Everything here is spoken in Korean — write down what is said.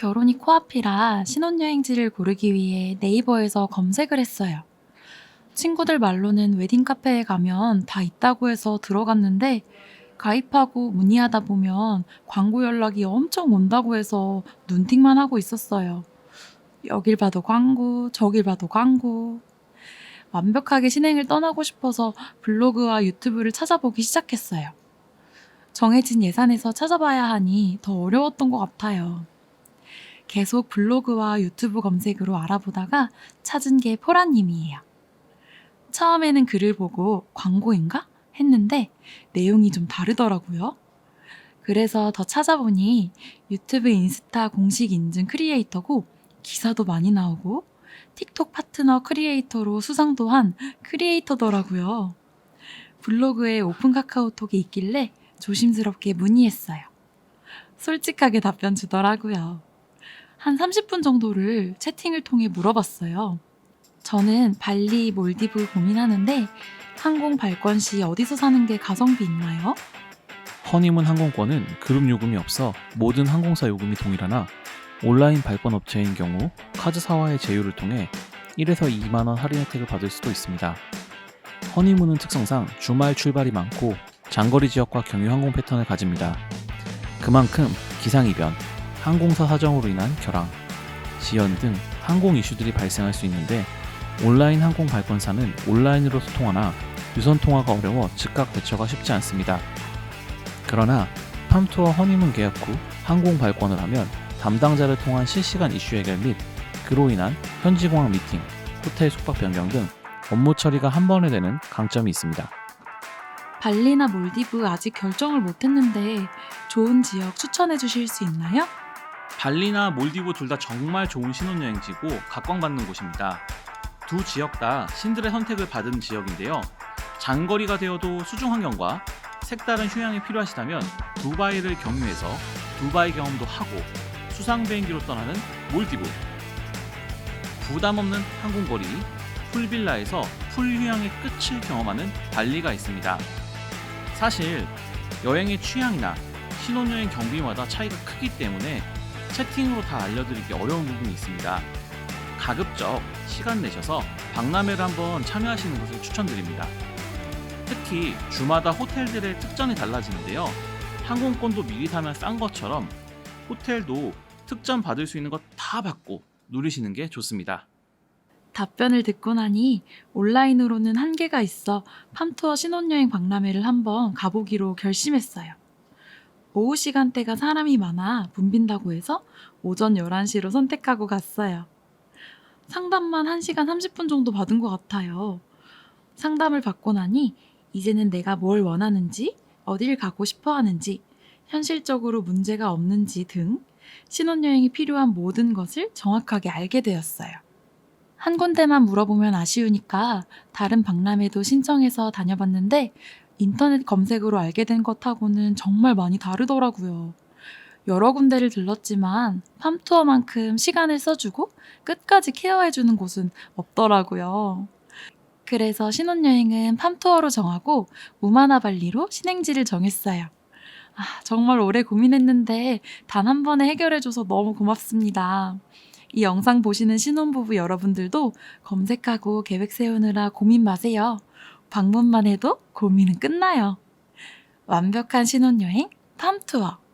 결혼이 코앞이라 신혼여행지를 고르기 위해 네이버에서 검색을 했어요. 친구들 말로는 웨딩 카페에 가면 다 있다고 해서 들어갔는데 가입하고 문의하다 보면 광고 연락이 엄청 온다고 해서 눈팅만 하고 있었어요. 여길 봐도 광고, 저길 봐도 광고. 완벽하게 신행을 떠나고 싶어서 블로그와 유튜브를 찾아보기 시작했어요. 정해진 예산에서 찾아봐야 하니 더 어려웠던 것 같아요. 계속 블로그와 유튜브 검색으로 알아보다가 찾은 게 포라님이에요. 처음에는 글을 보고 광고인가? 했는데 내용이 좀 다르더라고요. 그래서 더 찾아보니 유튜브 인스타 공식 인증 크리에이터고 기사도 많이 나오고 틱톡 파트너 크리에이터로 수상도 한 크리에이터더라고요. 블로그에 오픈 카카오톡이 있길래 조심스럽게 문의했어요. 솔직하게 답변 주더라고요. 한 30분 정도를 채팅을 통해 물어봤어요. 저는 발리, 몰디브 고민하는데 항공 발권 시 어디서 사는 게 가성비 있나요? 허니문 항공권은 그룹 요금이 없어 모든 항공사 요금이 동일하나 온라인 발권 업체인 경우 카드사와의 제휴를 통해 1에서 2만 원 할인 혜택을 받을 수도 있습니다. 허니문은 특성상 주말 출발이 많고 장거리 지역과 경유 항공 패턴을 가집니다. 그만큼 기상이변, 항공사 사정으로 인한 결항, 지연 등 항공 이슈들이 발생할 수 있는데 온라인 항공 발권사는 온라인으로 소통하나 유선 통화가 어려워 즉각 대처가 쉽지 않습니다. 그러나 팜투어 허니문 계약 후 항공 발권을 하면 담당자를 통한 실시간 이슈 해결 및 그로 인한 현지 공항 미팅, 호텔 숙박 변경 등 업무 처리가 한 번에 되는 강점이 있습니다. 발리나 몰디브 아직 결정을 못했는데 좋은 지역 추천해 주실 수 있나요? 발리나 몰디브 둘 다 정말 좋은 신혼여행지고 각광받는 곳입니다. 두 지역 다 신들의 선택을 받은 지역인데요. 장거리가 되어도 수중 환경과 색다른 휴양이 필요하시다면 두바이를 경유해서 두바이 경험도 하고 수상 비행기로 떠나는 몰디브. 부담 없는 항공거리 풀빌라에서 풀휴양의 끝을 경험하는 발리가 있습니다. 사실 여행의 취향이나 신혼여행 경비마다 차이가 크기 때문에 채팅으로 다 알려드리기 어려운 부분이 있습니다. 가급적 시간 내셔서 박람회를 한번 참여하시는 것을 추천드립니다. 특히 주마다 호텔들의 특전이 달라지는데요. 항공권도 미리 사면 싼 것처럼 호텔도 특전 받을 수 있는 것 다 받고 누리시는 게 좋습니다. 답변을 듣고 나니 온라인으로는 한계가 있어 팜투어 신혼여행 박람회를 한번 가보기로 결심했어요. 오후 시간대가 사람이 많아 붐빈다고 해서 오전 11시로 선택하고 갔어요. 상담만 1시간 30분 정도 받은 것 같아요. 상담을 받고 나니 이제는 내가 뭘 원하는지, 어딜 가고 싶어 하는지, 현실적으로 문제가 없는지 등 신혼여행이 필요한 모든 것을 정확하게 알게 되었어요. 한 군데만 물어보면 아쉬우니까 다른 박람회도 신청해서 다녀봤는데 인터넷 검색으로 알게 된 것하고는 정말 많이 다르더라고요. 여러 군데를 들렀지만 팜투어만큼 시간을 써주고 끝까지 케어해주는 곳은 없더라고요. 그래서 신혼여행은 팜투어로 정하고 우마나발리로 신행지를 정했어요. 아, 정말 오래 고민했는데 단 한 번에 해결해줘서 너무 고맙습니다. 이 영상 보시는 신혼부부 여러분들도 검색하고 계획 세우느라 고민 마세요. 방문만 해도 고민은 끝나요. 완벽한 신혼여행 팜투어.